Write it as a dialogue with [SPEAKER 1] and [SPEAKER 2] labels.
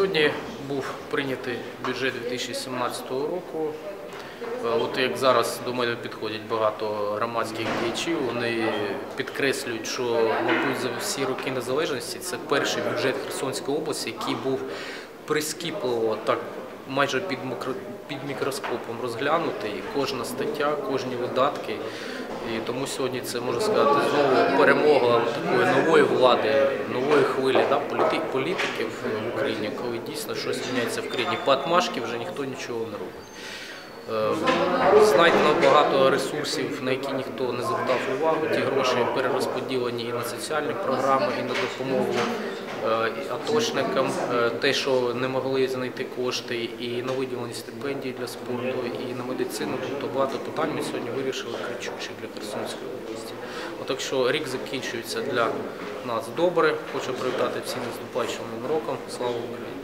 [SPEAKER 1] Сьогодні був прийнятий бюджет 2017 року. Е, От як зараз до мене підходять багато громадських діячів, вони підкреслюють, що мабуть за всі роки незалежності це перший бюджет Херсонської області, який був прискіпливо так майже під під мікроскопом розглянутий. Кожна стаття, кожні видатки. І тому сьогодні це можна сказати знову перемога влади, нової хвилі да, політи- політиків в Україні, коли дійсно щось міняється в країні. По отмашки вже ніхто нічого не робить. Е, Знайдено багато ресурсів, на які ніхто не звертав увагу. Ті гроші перерозподілені і на соціальні програми, і на допомогу е, і атошникам. Е, Те, що не могли знайти кошти, і на виділені стипендії для спорту, і на медицину. Тобто багато питань ми сьогодні вирішили кричущих для Херсонської Отак що рік закінчується для нас добре. Хочу привітати всім наступаючим роком. Слава Україні!